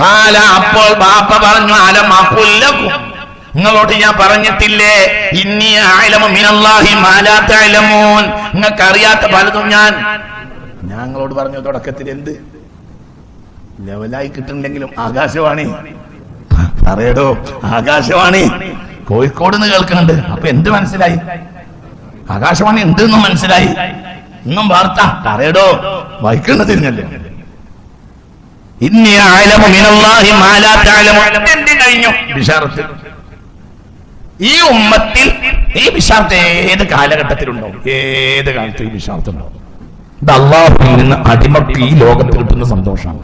കാല അപ്പോൾ ബാപ്പ പറഞ്ഞു അലമാക്കുല്ലക്കും നിങ്ങളോട് ഞാൻ പറഞ്ഞിട്ടില്ലേ? ഇന്നി ആലമു മിനല്ലാഹി നിങ്ങൾക്ക് അറിയാത്ത പലതും ഞാൻ ഞങ്ങളോട് പറഞ്ഞു തുടക്കത്തിൽ എന്ത്? ലെവലായി കിട്ടുന്നുണ്ടെങ്കിലും ആകാശവാണി. പറയടോ ആകാശവാണി. കോഴിക്കോട് നിന്ന് കേൾക്കുന്നുണ്ട്. അപ്പൊ എന്ത് മനസ്സിലായി? ആകാശവാണി ഉണ്ട് എന്നും മനസ്സിലായി. ഇന്നും വാർത്ത. വായിക്കേണ്ടതിനല്ലേ ഇന്നി അഅലമു മിനല്ലാഹി മാ ലാ തഅലമൂൻ എന്ത് കഴിഞ്ഞു ബിഷാറത്ത് ഈ ഉമ്മത്തിൽ ഈ ബിഷാർത്ത് ഏത് കാലഘട്ടത്തിലുണ്ടോ? ഏത് കാലത്ത് ഈ ബിഷാർത്ത് ഉണ്ടാവും. ഇത് അള്ളാഹുവിൽ നിന്ന് അടിമക്ക് ഈ ലോകത്ത് കിട്ടുന്ന സന്തോഷമാണ്.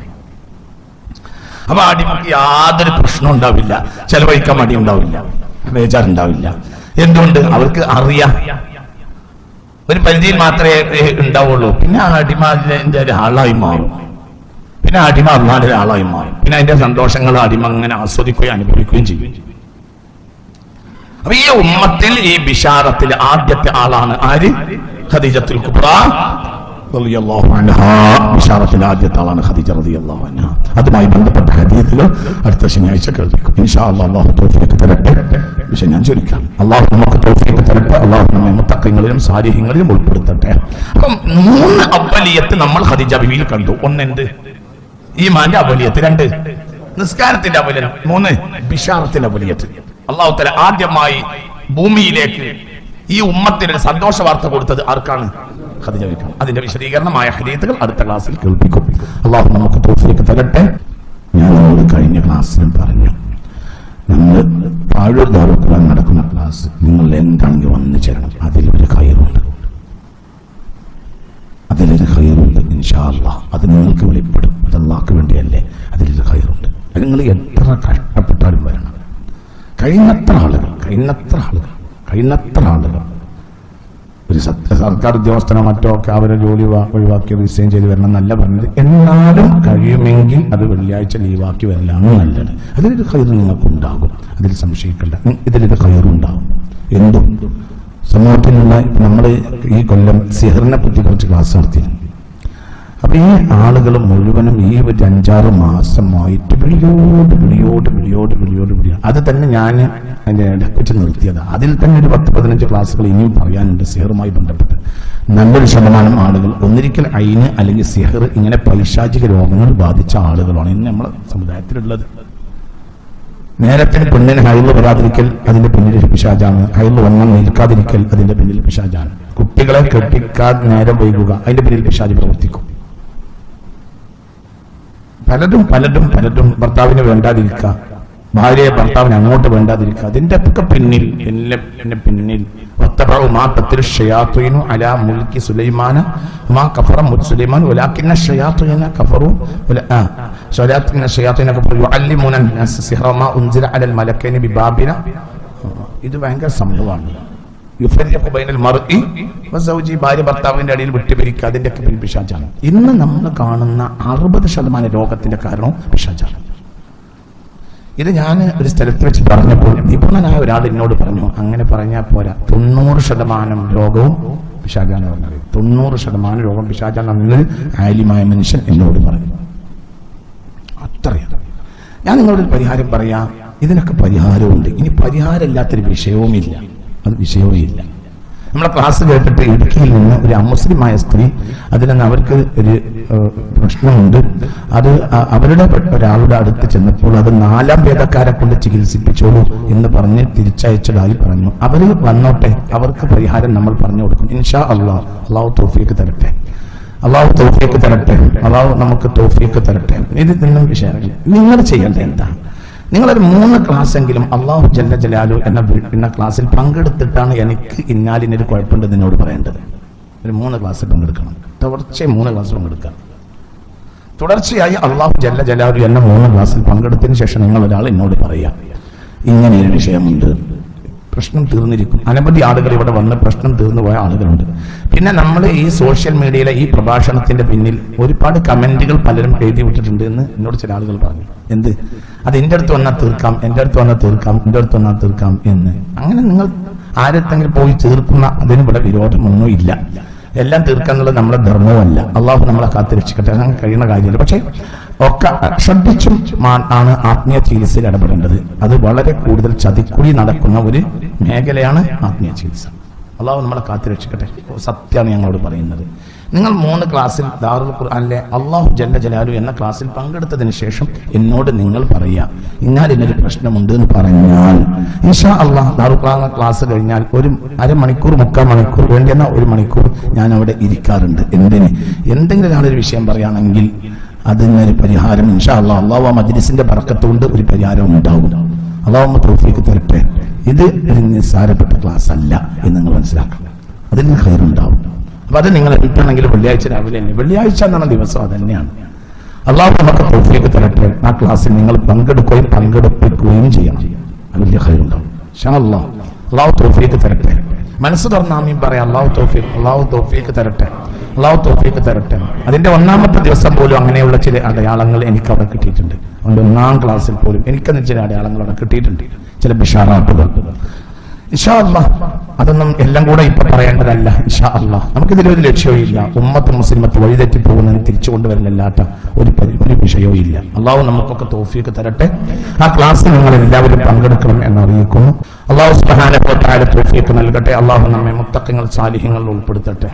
അപ്പൊ അടിമക്ക് യാതൊരു പ്രശ്നം ഉണ്ടാവില്ല. ചെലവഴിക്കാൻ മടി ഉണ്ടാവില്ല. ബേജാറുണ്ടാവില്ല. എന്തുകൊണ്ട്? അവർക്ക് അറിയാം. ഒരു പരിധിയിൽ മാത്രമേ ഉണ്ടാവുള്ളൂ. പിന്നെ ആ അടിമാലിന്റെ ഒരു ആളായി മാറും. പിന്നെ അടിമ അള്ളാന്റെ ഒരാളായി മാറും. പിന്നെ അതിന്റെ സന്തോഷങ്ങൾ അടിമ അങ്ങനെ ആസ്വദിക്കുകയും അനുഭവിക്കുകയും ചെയ്യും. അപ്പൊ ഈ ഉമ്മത്തിൽ ഈ ബിഷാറത്തിൽ ആദ്യത്തെ ആളാണ് ആര്? ഖദീജത്തുൽ കുബ്ര ആദ്യത്തെ ആളാണ് ഖദീജ റളിയല്ലാഹു അതുമായി ബന്ധപ്പെട്ട ഹദീസുകൾ അടുത്ത ശനിയാഴ്ച കേൾപ്പിക്കും ഇൻഷാ അള്ളാഹു തൗഫീഖ് തരട്ടെ. വിഷയം ഞാൻ ചുരുക്കാം അള്ളാഹു നമുക്ക് തൗഫീഖ് തരട്ടെ. അള്ളാഹു നമ്മെ മുത്തക്കങ്ങളിലും സാരിഹ്യങ്ങളിലും ഉൾപ്പെടുത്തട്ടെ. അപ്പം മൂന്ന് അബ്ബലിയത്ത് നമ്മൾ ഖദീജ ബിവിയിൽ കണ്ടു. ഒന്നെന്ത്? ഈമാന്റെ അവലിയത്ത് രണ്ട്. നിസ്കാരത്തിന്റെ അവലിയം മൂന്ന്. ബിഷാറത്തിന്റെ അവലിയത്ത് അള്ളാഹു തല ആദ്യമായി ഭൂമിയിലേക്ക് ഈ ഉമ്മത്തിന് ഒരു സന്തോഷ വാർത്ത കൊടുത്തത് ആർക്കാണ്? അതിന്റെ വിശദീകരണമായ ഹരീത്തുകൾ അടുത്ത ക്ലാസ്സിൽ കേൾപ്പിക്കും. അള്ളാഹു നമുക്ക് തോഫിലേക്ക് തരട്ടെ? ഞാൻ നമ്മൾ കഴിഞ്ഞ ക്ലാസ്സിലും പറഞ്ഞു. നമ്മൾ പാഴൂർ ദാറുക്കുറാൻ നടക്കുന്ന ക്ലാസ് നിങ്ങൾ എന്താണെങ്കിൽ വന്നു ചേരണം. അതിലൊരു കയറുണ്ട്. അതിലൊരു ഹൈറുണ്ട് ഇൻഷാല്ല അത് നിങ്ങൾക്ക് വെളിപ്പെടും. അത് അള്ളാഹ്ക്ക് വേണ്ടിയല്ലേ. അതിലൊരു ഹൈറുണ്ട് നിങ്ങൾ എത്ര കഷ്ടപ്പെട്ടാലും വരണം. കഴിയുന്നത്ര ആളുകൾ കഴിയുന്നത്ര ആളുകൾ കഴിയുന്നത്ര ആളുകൾ. ഒരു സത്യ സർക്കാർ ഉദ്യോഗസ്ഥനോ മറ്റോ ഒക്കെ അവരെ ജോലി ഒഴിവാക്കി റിസൈൻ ചെയ്ത് വരണം എന്നല്ല പറഞ്ഞത്. എന്നാലും കഴിയുമെങ്കിൽ അത് വെള്ളിയാഴ്ച ലീവാക്കി വരലാണ് നല്ലത്. അതിലൊരു കയറ് നിങ്ങൾക്ക് ഉണ്ടാകും അതിൽ സംശയിക്കേണ്ട. ഇതിലൊരു കയറുണ്ടാകും എന്തും. സമൂഹത്തിലുള്ള നമ്മൾ ഈ കൊല്ലം സിഹറിനെ പറ്റി കുറച്ച് ക്ലാസ് നടത്തിയിരുന്നു അപ്പൊ ഈ ആളുകൾ മുഴുവനും ഈ ഒരു അഞ്ചാറ് മാസമായിട്ട് വിളിയോട് വിളിയോട് വിളിയോട് വിളിയോട് വിളിയോ അത് തന്നെ ഞാൻ അതിന്റെ ഇടയ്ക്ക് നിർത്തിയത്. അതിൽ തന്നെ ഒരു പത്ത് പതിനഞ്ച് ക്ലാസ്സുകൾ ഇനിയും പറയാനുണ്ട് സിഹറുമായി ബന്ധപ്പെട്ട്. നല്ലൊരു ശതമാനം ആളുകൾ ഒന്നിരിക്കൽ അയിന് അല്ലെങ്കിൽ സിഹർ ഇങ്ങനെ പൈശാചിക രോഗങ്ങൾ ബാധിച്ച ആളുകളാണ് ഇന്ന് നമ്മുടെ സമുദായത്തിലുള്ളത്. നേരത്തിന് പെണ്ണിന് ഹൈൽ വരാതിരിക്കൽ അതിന്റെ പിന്നിൽ പിശാചാണ് ഹൈൽ വണ്ണം നിൽക്കാതിരിക്കൽ അതിന്റെ പിന്നിൽ പിശാചാണ് കുട്ടികളെ കെട്ടിക്കാൻ നേരം വൈകുക അതിന്റെ പിന്നിൽ പിശാജ് പ്രവർത്തിക്കും. പലരും പലരും പലരും ഭർത്താവിന് വേണ്ടാതിരിക്കുക. ഭാര്യയെ ഭർത്താവിനെ അങ്ങോട്ട് വേണ്ടാതിരിക്കുക. അതിന്റെ ഒക്കെ പിന്നിൽ എന്നെ എന്നെ പിന്നിൽ. മുൽക്കി മാ കഫറ കഫറു ബിബാബിന. ഇത് സംഭവമാണ്. ഭാര്യ ഭർത്താവിന്റെ അടിയിൽ വിട്ടുപിരിക്കുക. അതിന്റെ ഒക്കെ പിൻപിശാചാണ് ഇന്ന് നമ്മൾ കാണുന്ന അറുപത് ശതമാനം രോഗത്തിന്റെ കാരണവും പിശാചാണ്. ഇത് ഞാൻ ഒരു സ്ഥലത്ത് വെച്ച് പറഞ്ഞപ്പോൾ നിപുണനായ ഒരാൾ എന്നോട് പറഞ്ഞു അങ്ങനെ പറഞ്ഞാൽ പോരാ. തൊണ്ണൂറ് ശതമാനം രോഗവും പിശാചാന്ന് പറഞ്ഞത്. തൊണ്ണൂറ് ശതമാനം രോഗം പിശാചാണെന്ന് ആലിമായ മനുഷ്യൻ എന്നോട് പറഞ്ഞു. അത്രയും. ഞാൻ നിങ്ങളോട് പരിഹാരം പറയാം. ഇതിനൊക്കെ പരിഹാരമുണ്ട്. ഇനി പരിഹാരമില്ലാത്തൊരു വിഷയവുമില്ല. അത് വിഷയവുമില്ല നമ്മളെ ക്ലാസ് കേട്ടിട്ട് ഇടുക്കിയിൽ നിന്ന് ഒരു അമുസ്ലിമായ സ്ത്രീ അതിൽ നിന്ന് അവർക്ക് ഒരു പ്രശ്നമുണ്ട്. അത് അവരുടെ ഒരാളുടെ അടുത്ത് ചെന്നപ്പോൾ അത് നാലാം ഭേദക്കാരെ കൊണ്ട് ചികിത്സിപ്പിച്ചോളൂ എന്ന് പറഞ്ഞ് തിരിച്ചയച്ചതായി പറഞ്ഞു അവർ വന്നോട്ടെ അവർക്ക് പരിഹാരം നമ്മൾ പറഞ്ഞു കൊടുക്കും. ഇൻഷാ അള്ളാഹ് അള്ളാഹു തോഫിക്ക് തരട്ടെ. അള്ളാഹു തോഫിയൊക്കെ തരട്ടെ. അള്ളാഹു നമുക്ക് തോഫിയൊക്കെ തരട്ടെ. ഇത് നിന്നും വിഷയമില്ല. നിങ്ങൾ ചെയ്യേണ്ടത് എന്താ? നിങ്ങളൊരു മൂന്ന് ക്ലാസ് എങ്കിലും അള്ളാഹു ജല്ല ജലാലു എന്ന എന്ന ക്ലാസ്സിൽ പങ്കെടുത്തിട്ടാണ് എനിക്ക് ഇന്നാലിനൊരു കുഴപ്പമുണ്ട് നിന്നോട് പറയേണ്ടത്. ഒരു മൂന്ന് ക്ലാസ്സിൽ പങ്കെടുക്കണം. തുടർച്ചയായി മൂന്ന് ക്ലാസ് പങ്കെടുക്കുക തുടർച്ചയായി അള്ളാഹു ജല്ല ജലാലു എന്ന മൂന്ന് ക്ലാസ്സിൽ പങ്കെടുത്തതിന് ശേഷം നിങ്ങൾ ഒരാൾ എന്നോട് പറയാം. ഇങ്ങനെ ഒരു വിഷയമുണ്ട്. പ്രശ്നം തീർന്നിരിക്കും അനവധി ആളുകൾ ഇവിടെ വന്ന് പ്രശ്നം തീർന്നു പോയ ആളുകളുണ്ട്. പിന്നെ നമ്മൾ ഈ സോഷ്യൽ മീഡിയയിലെ ഈ പ്രഭാഷണത്തിന്റെ പിന്നിൽ ഒരുപാട് കമന്റുകൾ പലരും എഴുതി വിട്ടിട്ടുണ്ട് എന്ന് എന്നോട് ചില ആളുകൾ പറഞ്ഞു. എന്ത്? അത് എന്റെ അടുത്ത് വന്നാൽ തീർക്കാം എന്റെ അടുത്ത് വന്നാൽ തീർക്കാം എന്റെ അടുത്ത് വന്നാൽ തീർക്കാം എന്ന്. അങ്ങനെ നിങ്ങൾ ആരെത്തെങ്കിലും പോയി തീർക്കുന്ന അതിന് ഇവിടെ വിരോധമൊന്നും ഇല്ല. എല്ലാം തീർക്കാന്നുള്ളത് നമ്മുടെ ധർമ്മവുമല്ല അള്ളാഹു നമ്മളെ കാത്തിരക്ഷിക്കട്ടെ അങ്ങനെ കഴിയുന്ന കാര്യമില്ല. പക്ഷേ ഒക്കെ ശ്രദ്ധിച്ചും ആണ് ആത്മീയ ചികിത്സയിൽ ഇടപെടേണ്ടത്. അത് വളരെ കൂടുതൽ ചതിക്കുഴി നടക്കുന്ന ഒരു മേഖലയാണ് ആത്മീയ ചികിത്സ. അള്ളാഹു നമ്മളെ കാത്തിരക്ഷിക്കട്ടെ സത്യമാണ് ഞങ്ങളോട് പറയുന്നത്. നിങ്ങൾ മൂന്ന് ക്ലാസ്സിൽ ദാറുൽ ഖുർആനിലെ അള്ളാഹു ജല്ല ജലാലു എന്ന ക്ലാസ്സിൽ പങ്കെടുത്തതിന് ശേഷം എന്നോട് നിങ്ങൾ പറയുക. ഇന്നാൽ ഇന്നൊരു പ്രശ്നമുണ്ട് എന്ന് പറഞ്ഞാൽ ഇൻഷാ അള്ളാഹ് ദാറുൽ ഖുർആൻ ക്ലാസ് കഴിഞ്ഞാൽ ഒരു അരമണിക്കൂർ മുക്കാൽ മണിക്കൂർ വേണ്ടിയെന്ന ഒരു മണിക്കൂർ ഞാൻ അവിടെ ഇരിക്കാറുണ്ട്. എന്തിന്? എന്തെങ്കിലും ഒരാളൊരു വിഷയം പറയുകയാണെങ്കിൽ അതിനൊരു പരിഹാരം ഇൻഷാ അള്ളാഹ് ആ മജ്ലിസിന്റെ പറക്കത്തുകൊണ്ട് ഒരു പരിഹാരം ഉണ്ടാവും. അള്ളാഹു തോഫിക്ക് തരട്ടെ. ഇത് ഒരു നിസ്സാരപ്പെട്ട ക്ലാസ് അല്ല എന്ന് നിങ്ങൾ മനസ്സിലാക്കണം. അതിന് കയറുണ്ടാവും അപ്പൊ അത് നിങ്ങൾ എപ്പോഴാണെങ്കിലും വെള്ളിയാഴ്ച രാവിലെ തന്നെ. വെള്ളിയാഴ്ച എന്നാണ് ദിവസം അത് തന്നെയാണ് അള്ളാഹു നമുക്ക് തോഫിക്ക് തരട്ടെ. ആ ക്ലാസ്സിൽ നിങ്ങൾ പങ്കെടുക്കുകയും പങ്കെടുപ്പിക്കുകയും ചെയ്യണം. അത് വലിയ ഹൈറുണ്ടാവും ഷാ അള്ളാഹ് അള്ളാഹു തോഫിക്ക് തരട്ടെ. മനസ്സ് തുറന്നാമീൻ പറയാം അള്ളാഹു തോഫിക്ക് അള്ളാഹു തോഫിക്ക് തരട്ടെ. അള്ളാഹു തോഫിക്ക് തരട്ടെ. അതിന്റെ ഒന്നാമത്തെ ദിവസം പോലും അങ്ങനെയുള്ള ചില അടയാളങ്ങൾ എനിക്ക് അവിടെ കിട്ടിയിട്ടുണ്ട്. അതുകൊണ്ട് ഒന്നാം ക്ലാസ്സിൽ പോലും എനിക്കെന്ന് ചില അടയാളങ്ങൾ അവിടെ കിട്ടിയിട്ടുണ്ട്. ചില ബിഷാറാപ്പുകൾ ഇഷാ അല്ലാ അതൊന്നും എല്ലാം കൂടെ ഇപ്പൊ പറയേണ്ടതല്ല. ഇഷാ അള്ളാഹ് നമുക്കിതിലൊരു ലക്ഷ്യവും ഇല്ല ഉമ്മത്ത് മുസ്ലിമത്ത് വഴിതെറ്റി പോകുന്നതിന് തിരിച്ചു കൊണ്ടുവരുന്നില്ലാത്ത ഒരു ഒരു വിഷയവും ഇല്ല അള്ളാഹു നമുക്കൊക്കെ തോഫിയൊക്കെ തരട്ടെ. ആ ക്ലാസ്സിൽ നിങ്ങൾ എല്ലാവരും പങ്കെടുക്കണം എന്ന് അറിയിക്കുന്നു അള്ളാഹു സുബാന തോഫിയൊക്കെ നൽകട്ടെ. അള്ളാഹു നമ്മെ മുത്തക്കങ്ങൾ സാലിഹ്യങ്ങളിൽ ഉൾപ്പെടുത്തട്ടെ.